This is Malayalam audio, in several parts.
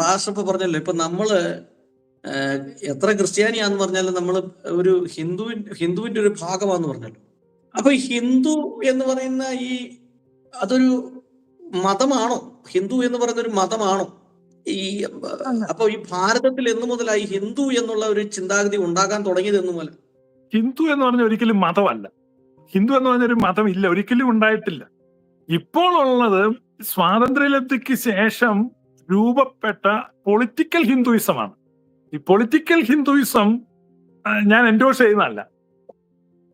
പാസ്റ്റർ ഇപ്പൊ പറഞ്ഞല്ലോ ഇപ്പൊ നമ്മൾ എത്ര ക്രിസ്ത്യാനിയാന്ന് പറഞ്ഞാലും നമ്മൾ ഒരു ഹിന്ദു ഹിന്ദുവിന്റെ ഒരു ഭാഗമാന്ന് പറഞ്ഞല്ലോ. അപ്പൊ ഹിന്ദു എന്ന് പറയുന്ന ഈ അതൊരു മതമാണോ? ഹിന്ദു എന്ന് പറയുന്ന ഒരു മതമാണോ? ഈ. അപ്പൊ ഈ ഭാരതത്തിൽ എന്നു മുതലായി ഹിന്ദു എന്നുള്ള ഒരു ചിന്താഗതി ഉണ്ടാകാൻ തുടങ്ങിയത് എന്നു മുതൽ ഹിന്ദു എന്ന് പറഞ്ഞ ഒരിക്കലും മതമല്ല. ഹിന്ദു എന്ന് പറഞ്ഞൊരു മതം ഇല്ല ഒരിക്കലും ഉണ്ടായിട്ടില്ല. ഇപ്പോൾ ഉള്ളത് സ്വാതന്ത്ര്യലബ്ധിക്ക് ശേഷം രൂപപ്പെട്ട പൊളിറ്റിക്കൽ ഹിന്ദുയിസമാണ് ഈ പൊളിറ്റിക്കൽ ഹിന്ദുയിസം ഞാൻ എൻഡോസ് ചെയ്യുന്നതല്ല.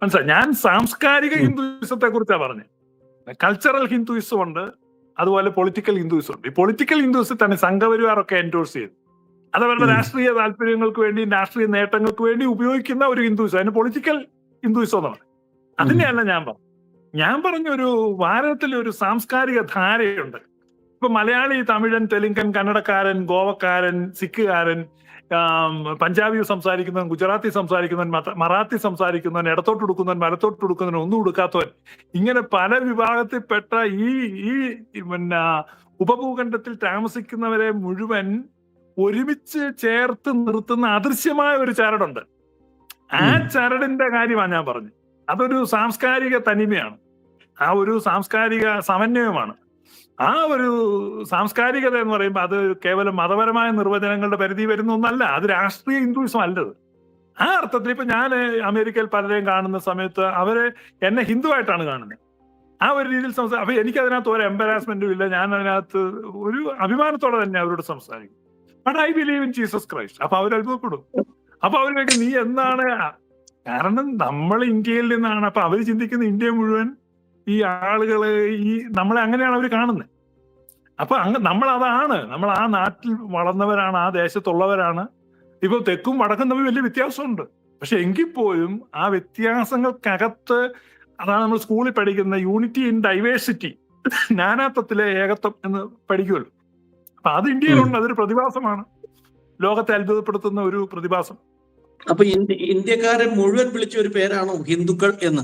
മനസ്സിലായി? ഞാൻ സാംസ്കാരിക. ഹിന്ദുയിസത്തെ കുറിച്ചാണ് പറഞ്ഞത്. കൾച്ചറൽ ഹിന്ദുയിസം ഉണ്ട് അതുപോലെ പൊളിറ്റിക്കൽ ഹിന്ദുയിസം ഉണ്ട്. ഈ പൊളിറ്റിക്കൽ ഹിന്ദുയിസത്താണ് സംഘപരിവാറൊക്കെ എൻഡോഴ്സ് ചെയ്തത് അത് അവരുടെ. രാഷ്ട്രീയ താല്പര്യങ്ങൾക്ക് വേണ്ടി രാഷ്ട്രീയ നേട്ടങ്ങൾക്ക് വേണ്ടി ഉപയോഗിക്കുന്ന ഒരു ഹിന്ദുയിസം അതിന് പൊളിറ്റിക്കൽ ഹിന്ദുയിസം എന്നാണ്. അതിനെയല്ല ഞാൻ പറഞ്ഞു ഞാൻ പറഞ്ഞ ഒരു ഭാരതത്തിലെ ഒരു സാംസ്കാരിക ധാരയുണ്ട്. ഇപ്പൊ മലയാളി തമിഴൻ തെലുങ്കൻ കന്നഡക്കാരൻ ഗോവക്കാരൻ സിഖുകാരൻ പഞ്ചാബി സംസാരിക്കുന്നവൻ ഗുജറാത്തി സംസാരിക്കുന്നവൻ മറാത്തി സംസാരിക്കുന്നവൻ ഇടത്തോട്ട് കൊടുക്കുന്നവൻ വലത്തോട്ട് കൊടുക്കുന്നവൻ ഒന്നും കൊടുക്കാത്തവൻ ഇങ്ങനെ പല വിഭാഗത്തിൽപ്പെട്ട ഈ ഈ പിന്നെ ഉപഭൂഖണ്ഡത്തിൽ താമസിക്കുന്നവരെ മുഴുവൻ ഒരുമിച്ച് ചേർത്ത് നിർത്തുന്ന അദൃശ്യമായ ഒരു ചരടുണ്ട്. ആ ചരടിന്റെ കാര്യമാണ് ഞാൻ പറഞ്ഞത്. അതൊരു സാംസ്കാരിക തനിമയാണ്. ആ ഒരു സാംസ്കാരിക സമന്വയമാണ്. ആ ഒരു സാംസ്കാരികത എന്ന് പറയുമ്പോൾ അത് കേവലം മതപരമായ നിർവചനങ്ങളുടെ പരിധി വരുന്ന ഒന്നല്ല അത് രാഷ്ട്രീയ ഹിന്ദുയിസം അല്ലത്. ആ അർത്ഥത്തിൽ ഇപ്പൊ ഞാൻ അമേരിക്കയിൽ പലരെയും കാണുന്ന സമയത്ത് അവരെ എന്നെ ഹിന്ദുവായിട്ടാണ് കാണുന്നത്. ആ ഒരു രീതിയിൽ സംസാരിക്കും അപ്പൊ എനിക്ക് അതിനകത്ത് ഒരു എംബരാസ്മെന്റും ഇല്ല. ഞാൻ അതിനകത്ത് ഒരു അഭിമാനത്തോടെ തന്നെ അവരോട് സംസാരിക്കും. But I believe in Jesus Christ അപ്പൊ അവർ അത്ഭുതപ്പെടും അപ്പൊ അവരൊക്കെ നീ എന്താണ്? കാരണം നമ്മൾ ഇന്ത്യയിൽ നിന്നാണ്. അപ്പൊ അവർ ചിന്തിക്കുന്ന ഇന്ത്യ മുഴുവൻ ഈ ആളുകളെ ഈ നമ്മളെ അങ്ങനെയാണ് അവർ കാണുന്നത് അപ്പൊ അങ്ങ് നമ്മൾ അതാണ് നമ്മൾ ആ നാട്ടിൽ വളർന്നവരാണ് ആ ദേശത്തുള്ളവരാണ്. ഇപ്പൊ തെക്കും വടക്കും തമ്മിൽ വലിയ വ്യത്യാസമുണ്ട്. പക്ഷെ എങ്കിൽ പോലും ആ വ്യത്യാസങ്ങൾക്കകത്ത് അതാണ് നമ്മൾ സ്കൂളിൽ പഠിക്കുന്ന യൂണിറ്റി ഇൻ ഡൈവേഴ്സിറ്റി നാനാത്വത്തിലെ ഏകത്വം എന്ന് പഠിക്കുമല്ലോ. അപ്പൊ അത് ഇന്ത്യയിലുണ്ട്. അതൊരു പ്രതിഭാസമാണ്. ലോകത്തെ അത്ഭുതപ്പെടുത്തുന്ന ഒരു പ്രതിഭാസം. അപ്പൊ ഇന്ത്യ ഇന്ത്യക്കാരെ മുഴുവൻ വിളിച്ച ഒരു പേരാണോ ഹിന്ദുക്കൾ എന്ന്?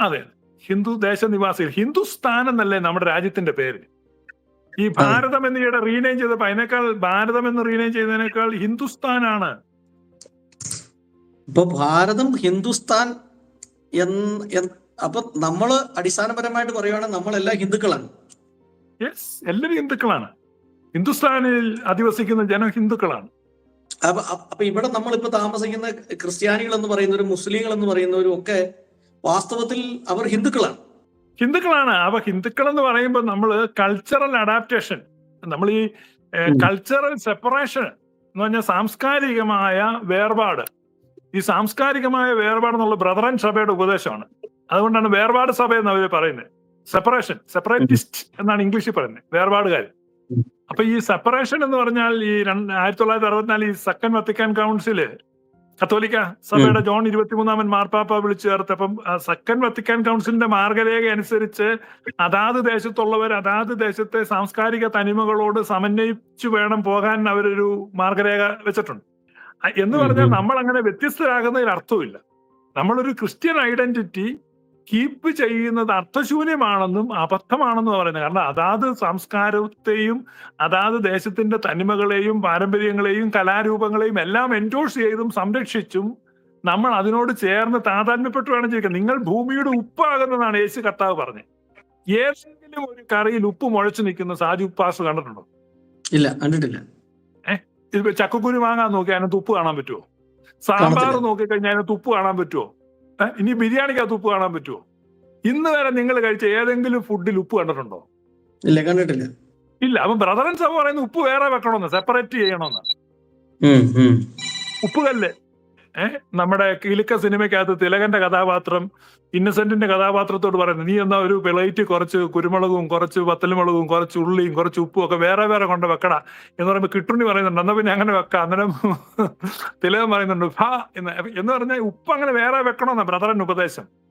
അതെ. ഹിന്ദു ദേശനിവാസികൾ ഹിന്ദുസ്ഥാൻ എന്നല്ലേ നമ്മുടെ രാജ്യത്തിന്റെ പേര്. ഈ ഭാരതം എന്ന് ഈയിടെ റീനെയിം ചെയ്തപ്പോ അതിനേക്കാൾ ഭാരതം എന്ന് റീനെയിം ചെയ്തതിനേക്കാൾ ഹിന്ദുസ്ഥാനാണ്. ഇപ്പൊ ഭാരതം ഹിന്ദുസ്ഥാൻ അപ്പൊ നമ്മൾ അടിസ്ഥാനപരമായിട്ട് പറയുവാണെങ്കിൽ നമ്മളെല്ലാം ഹിന്ദുക്കളാണ്. യെസ് എല്ലാവരും ഹിന്ദുക്കളാണ്. ഹിന്ദുസ്ഥാനിൽ അധിവസിക്കുന്ന ജനം ഹിന്ദുക്കളാണ്. അപ്പൊ അപ്പൊ ഇവിടെ നമ്മളിപ്പോ താമസിക്കുന്ന ക്രിസ്ത്യാനികൾ എന്ന് പറയുന്നവരും മുസ്ലിങ്ങൾ എന്ന് പറയുന്നവരും ഒക്കെ വാസ്തവത്തിൽ അവർ ഹിന്ദുക്കളാണ്. ഹിന്ദുക്കളാണ്. അപ്പൊ ഹിന്ദുക്കൾ എന്ന് പറയുമ്പോൾ നമ്മൾ കൾച്ചറൽ അഡാപ്റ്റേഷൻ നമ്മൾ ഈ. കൾച്ചറൽ സെപ്പറേഷൻ എന്ന് പറഞ്ഞാൽ സാംസ്കാരികമായ വേർപാട്. ഈ സാംസ്കാരികമായ വേർപാട് എന്നുള്ള ബ്രദറൻ സഭയുടെ ഉപദേശമാണ്. അതുകൊണ്ടാണ് വേർപാട് സഭ എന്ന് അവർ പറയുന്നത് സെപ്പറേഷൻ സെപ്പറേറ്റിസ്റ്റ് എന്നാണ് ഇംഗ്ലീഷിൽ പറയുന്നത് വേർപാടുകാർ. അപ്പൊ ഈ സെപ്പറേഷൻ എന്ന് പറഞ്ഞാൽ ഈ ആയിരത്തി തൊള്ളായിരത്തി അറുപത്തിനാല് ഈ സെക്കൻഡ് വത്തിക്കാൻ കൗൺസിൽ കത്തോലിക്ക സഭയുടെ ജോൺ ഇരുപത്തിമൂന്നാമൻ മാർപ്പാപ്പ വിളിച്ചു ചേർത്തപ്പം സെക്കൻഡ് വത്തിക്കാൻ കൗൺസിലിന്റെ മാർഗരേഖ അനുസരിച്ച് അതാത് ദേശത്തുള്ളവർ അതാത് ദേശത്തെ സാംസ്കാരിക തനിമകളോട് സമന്വയിച്ചു വേണം പോകാൻ അവരൊരു മാർഗരേഖ വെച്ചിട്ടുണ്ട്. എന്ന് പറഞ്ഞാൽ നമ്മൾ അങ്ങനെ വ്യത്യസ്തരാകുന്നതിൽ അർത്ഥമില്ല നമ്മളൊരു ക്രിസ്ത്യൻ ഐഡന്റിറ്റി കീപ്പ് ചെയ്യുന്നത് അർത്ഥശൂന്യമാണെന്നും അബദ്ധമാണെന്നും പറയുന്നത്. കാരണം അതാത് സംസ്കാരത്തെയും അതാത് ദേശത്തിന്റെ തനിമകളെയും പാരമ്പര്യങ്ങളെയും കലാരൂപങ്ങളെയും എല്ലാം എൻഡോഴ്സ് ചെയ്തും സംരക്ഷിച്ചും നമ്മൾ അതിനോട് ചേർന്ന് താതാത്മ്യപ്പെട്ടു വേണം ജീവിക്കാൻ. നിങ്ങൾ ഭൂമിയുടെ ഉപ്പാകുന്നതാണ് യേശു കർത്താവ് പറഞ്ഞത്. ഏതെങ്കിലും ഒരു കറിയിൽ ഉപ്പ് മുഴച്ചു നിൽക്കുന്ന സാജി ഉപ്പാസ് കണ്ടിട്ടുണ്ടോ? ഇല്ല കണ്ടിട്ടില്ല. ഇതിപ്പോ ചക്കക്കുരു വാങ്ങാൻ നോക്കി അതിനകത്ത് ഉപ്പ് കാണാൻ പറ്റുമോ സാമ്പാർ നോക്കി നോക്കിക്കഴിഞ്ഞാൽ അതിനകത്ത് ഉപ്പ് കാണാൻ പറ്റുമോ? ഇനി ബിരിയാണിക്കകത്ത് ഉപ്പ് കാണാൻ പറ്റുമോ ഇന്ന് വരെ നിങ്ങൾ കഴിച്ച ഏതെങ്കിലും ഫുഡിൽ ഉപ്പ് കണ്ടിട്ടുണ്ടോ? ഇല്ല കണ്ടിട്ടില്ല. ഇല്ല അപ്പൊ ബ്രദറൻ സഭ പറയുന്ന ഉപ്പ് വേറെ വെക്കണമെന്ന് സെപ്പറേറ്റ് ചെയ്യണമെന്ന്. ഉപ്പ് ഉം. ഏഹ് നമ്മുടെ കിലുക്ക സിനിമയ്ക്കകത്ത് തിലകന്റെ കഥാപാത്രം ഇന്നസെന്റിന്റെ കഥാപാത്രത്തോട് പറയുന്നത് നീ എന്നാ ഒരു പ്ലേറ്റ് കുറച്ച് കുരുമുളകും കുറച്ച് വത്തലുമുളകും കുറച്ച് ഉള്ളിയും കുറച്ച് ഉപ്പും ഒക്കെ വേറെ വേറെ കൊണ്ട് വെക്കടാ. എന്ന് പറയുമ്പോൾ കിട്ടുണ്ണി പറയുന്നുണ്ട് എന്നാ പിന്നെ അങ്ങനെ വെക്കാം? അന്നേരം തിലകൻ പറയുന്നുണ്ട് ഫാ എന്ന് എന്ന് പറഞ്ഞാൽ ഉപ്പ് അങ്ങനെ വേറെ വെക്കണമെന്ന ബ്രദറൻ ഉപദേശം.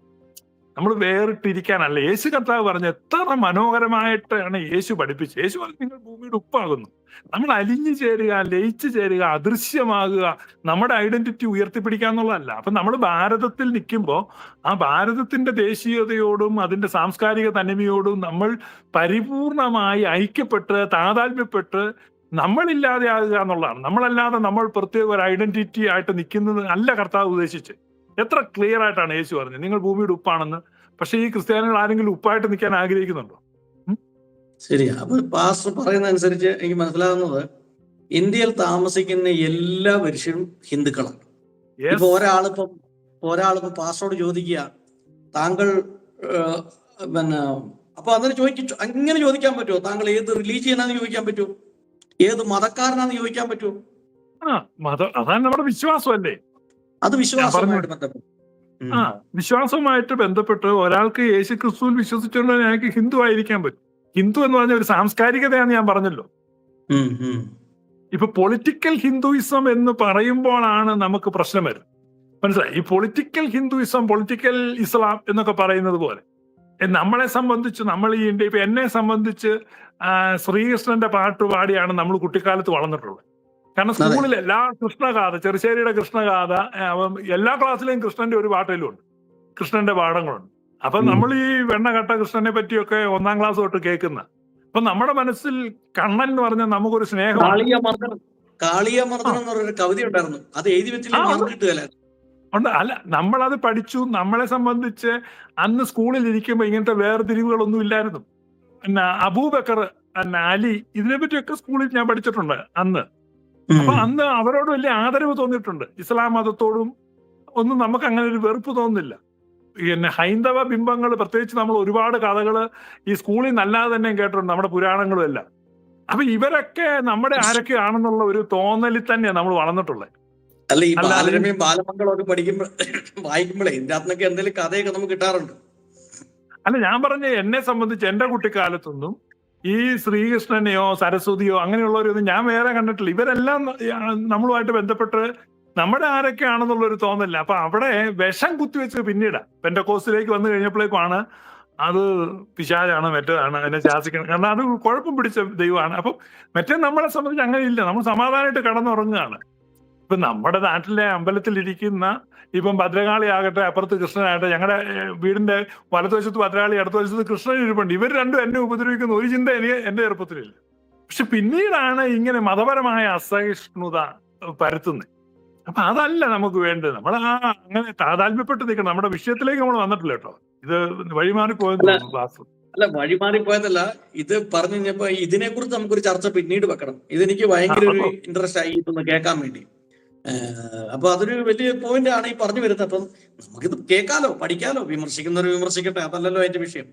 നമ്മൾ വേറിട്ടിരിക്കാനല്ല. യേശു കർത്താവ് പറഞ്ഞു എത്ര മനോഹരമായിട്ടാണ് യേശു പഠിപ്പിച്ചത്. യേശു പറഞ്ഞു നിങ്ങൾ ഭൂമിയുടെ ഉപ്പാകുന്നു. നമ്മൾ അലിഞ്ഞു ചേരുക ലയിച്ചു ചേരുക അദൃശ്യമാകുക നമ്മുടെ ഐഡന്റിറ്റി ഉയർത്തിപ്പിടിക്കുക എന്നുള്ളതല്ല. അപ്പൊ നമ്മൾ ഭാരതത്തിൽ നിൽക്കുമ്പോൾ ആ ഭാരതത്തിന്റെ ദേശീയതയോടും അതിന്റെ സാംസ്കാരിക തനിമയോടും നമ്മൾ പരിപൂർണമായി ഐക്യപ്പെട്ട് താതാത്മ്യപ്പെട്ട് നമ്മളില്ലാതെ ആകുക എന്നുള്ളതാണ്. നമ്മളല്ലാതെ നമ്മൾ പ്രത്യേക ഒരു ഐഡന്റിറ്റി ആയിട്ട് നിൽക്കുന്നത് അല്ല കർത്താവ് ഉദ്ദേശിച്ച് എത്ര ക്ലിയർ ആയിട്ടാണ് യേശു പറഞ്ഞത്. നിങ്ങൾ ഭൂമിയുടെ ഉപ്പാണെന്ന്. പക്ഷേ ഈ ക്രിസ്ത്യാനികൾ ആരെങ്കിലും ഉപ്പായിട്ട് നിൽക്കാൻ ആഗ്രഹിക്കുന്നുണ്ടോ? ശരിയാ. അപ്പൊ പാസ്റ്റർ പറയുന്ന അനുസരിച്ച് എനിക്ക് മനസ്സിലാകുന്നത് ഇന്ത്യയിൽ താമസിക്കുന്ന എല്ലാ മനുഷ്യരും ഹിന്ദുക്കളാണ്. ഇപ്പൊ ഒരാളിപ്പം ഒരാളിപ്പോ പാസ്റ്ററോട് ചോദിക്കുക താങ്കൾ പിന്നെ അപ്പൊ അങ്ങനെ ചോദിക്കും അങ്ങനെ ചോദിക്കാൻ പറ്റുമോ? താങ്കൾ ഏത് റിലീജിയനാന്ന് ചോദിക്കാൻ പറ്റുമോ? ഏത് മതക്കാരനാന്ന് ചോദിക്കാൻ പറ്റുമോ? അതാണ് നമ്മുടെ വിശ്വാസമല്ലേ? അത് വിശ്വാസമായിട്ട് ബന്ധപ്പെട്ടു. ആ വിശ്വാസവുമായിട്ട് ബന്ധപ്പെട്ട് ഒരാൾക്ക് യേശു ക്രിസ്തുവിൽ വിശ്വസിച്ചുകൊണ്ട് ഞങ്ങൾക്ക് ഹിന്ദു ആയിരിക്കാൻ പറ്റും. ഹിന്ദു എന്ന് പറഞ്ഞ ഒരു സാംസ്കാരികതയാണ് ഞാൻ പറഞ്ഞല്ലോ. ഇപ്പൊ പൊളിറ്റിക്കൽ ഹിന്ദുയിസം എന്ന് പറയുമ്പോഴാണ് നമുക്ക് പ്രശ്നം വരുന്നത്. മനസ്സിലായി? ഈ പൊളിറ്റിക്കൽ ഹിന്ദുയിസം പൊളിറ്റിക്കൽ ഇസ്ലാം എന്നൊക്കെ പറയുന്നത് പോലെ. നമ്മളെ സംബന്ധിച്ച് നമ്മൾ ഈ ഇന്ത്യ ഇപ്പൊ എന്നെ സംബന്ധിച്ച് ശ്രീകൃഷ്ണന്റെ പാട്ട് പാടിയാണ് നമ്മൾ കുട്ടിക്കാലത്ത് വളർന്നിട്ടുള്ളത്. കാരണം സ്കൂളിൽ എല്ലാ കൃഷ്ണഗാഥ ചെറുശ്ശേരിയുടെ കൃഷ്ണഗാഥ എല്ലാ ക്ലാസ്സിലെയും കൃഷ്ണന്റെ ഒരു പാട്ടിലും ഉണ്ട്. കൃഷ്ണന്റെ പാഠങ്ങളുണ്ട്. അപ്പൊ നമ്മൾ ഈ വെണ്ണകട്ട കൃഷ്ണനെ പറ്റിയൊക്കെ ഒന്നാം ക്ലാസ് തൊട്ട് കേൾക്കുന്ന. അപ്പൊ നമ്മുടെ മനസ്സിൽ കണ്ണൻ എന്ന് പറഞ്ഞാൽ നമുക്കൊരു സ്നേഹം. കാളിയ മർദ്ദനം കാളിയ മർദ്ദനം എന്ന് പറഞ്ഞൊരു കവിത ഉണ്ടായിരുന്നു. അത് എഴുതി വെച്ചില്ലെങ്കിൽ അത് ഉണ്ട്. അല്ല നമ്മളത് പഠിച്ചു. നമ്മളെ സംബന്ധിച്ച് അന്ന് സ്കൂളിൽ ഇരിക്കുമ്പോൾ ഇങ്ങനത്തെ വേർതിരിവുകളൊന്നും ഇല്ലായിരുന്നു. പിന്നെ അബൂബക്കർ പിന്നെ അലി ഇതിനെ പറ്റിയൊക്കെ സ്കൂളിൽ ഞാൻ പഠിച്ചിട്ടുണ്ട് അന്ന്. അപ്പൊ അന്ന് അവരോട് വലിയ ആദരവ് തോന്നിയിട്ടുണ്ട്. ഇസ്ലാം മതത്തോടും ഒന്നും നമുക്ക് അങ്ങനെ ഒരു വെറുപ്പ് തോന്നുന്നില്ല. പിന്നെ ഹൈന്ദവ ബിംബങ്ങൾ പ്രത്യേകിച്ച് നമ്മൾ ഒരുപാട് കഥകൾ ഈ സ്കൂളിൽ നല്ലാതെ തന്നെ കേട്ടിട്ടുണ്ട് നമ്മുടെ പുരാണങ്ങളും എല്ലാം. അപ്പൊ ഇവരൊക്കെ നമ്മുടെ ആരൊക്കെ ആണെന്നുള്ള ഒരു തോന്നലിൽ തന്നെയാണ് നമ്മൾ വളർന്നിട്ടുള്ളത്. അല്ല ഈ ബാലരമയും ബാലമംഗളം ഒക്കെ പഠിക്കുമ്പോൾ വായിക്കുമ്പോഴേ ഇതിന്റെ അകത്തൊക്കെ എന്തെങ്കിലും കഥയൊക്കെ നമുക്ക് കിട്ടാറുണ്ട്. അല്ല ഞാൻ പറഞ്ഞ എന്നെ സംബന്ധിച്ച് എന്റെ കുട്ടിക്കാലത്തൊന്നും ഈ ശ്രീകൃഷ്ണനെയോ സരസ്വതിയോ അങ്ങനെയുള്ളവരൊന്നും ഞാൻ വേറെ കണ്ടിട്ടില്ല. ഇവരെല്ലാം നമ്മളുമായിട്ട് ബന്ധപ്പെട്ട് നമ്മുടെ ആരൊക്കെയാണെന്നുള്ള ഒരു തോന്നലില്ല. അപ്പൊ അവിടെ വിഷം കുത്തിവെച്ച് പിന്നീട്. പെൻഡക്കോസിലേക്ക് വന്നു കഴിഞ്ഞപ്പോഴേക്കുമാണ് അത് പിശാചാണ് മറ്റേതാണ് അതിനെ ശാസിക്കണം കാരണം അത് കുഴപ്പം പിടിച്ച ദൈവമാണ്. അപ്പം മറ്റേ നമ്മളെ സംബന്ധിച്ച് അങ്ങനെ ഇല്ല നമ്മൾ സമാധാനമായിട്ട് കടന്നുറങ്ങുകയാണ്. ഇപ്പൊ നമ്മുടെ നാട്ടിലെ അമ്പലത്തിൽ ഇരിക്കുന്ന ഇപ്പം ഭദ്രകാളി ആകട്ടെ അപ്പുറത്ത് കൃഷ്ണനാകട്ടെ ഞങ്ങളുടെ വീടിന്റെ വലതുവശത്ത് ഭദ്രകാളി അടുത്ത വശത്ത് കൃഷ്ണൻ ഇരിപ്പുണ്ട്. ഇവർ രണ്ടും എന്നെ ഉപദ്രവിക്കുന്ന ഒരു ചിന്ത എനിക്ക് എന്റെ ചെറുപ്പത്തിലില്ല. പക്ഷെ പിന്നീടാണ് ഇങ്ങനെ മതപരമായ അസഹിഷ്ണുത പരത്തുന്നത്. അപ്പൊ അതല്ല നമുക്ക് വേണ്ടത്. നമ്മൾ ആ അങ്ങനെ താതാത്മ്യപ്പെട്ട് നിൽക്കണം. നമ്മുടെ വിഷയത്തിലേക്ക് നമ്മൾ വന്നിട്ടില്ല കേട്ടോ. ഇത് വഴിമാറി പോയെന്ന് ക്ലാസ്. അല്ല വഴിമാറി പോയതല്ല. ഇത് പറഞ്ഞു കഴിഞ്ഞപ്പോ ഇതിനെ കുറിച്ച് നമുക്കൊരു ചർച്ച പിന്നീട് വെക്കണം. ഇതെനിക്ക് ഭയങ്കര ഒരു ഇൻട്രസ്റ്റ് ആയി ഇതൊന്ന് കേൾക്കാൻ വേണ്ടി. അപ്പൊ അതൊരു വലിയ പോയിന്റ് ആണ് ഈ പറഞ്ഞു വരുന്നത്. അപ്പം നമുക്കിത് കേൾക്കാലോ പഠിക്കാലോ വിമർശിക്കുന്നവർ വിമർശിക്കട്ടെ. അതല്ലല്ലോ അതിന്റെ വിഷയം.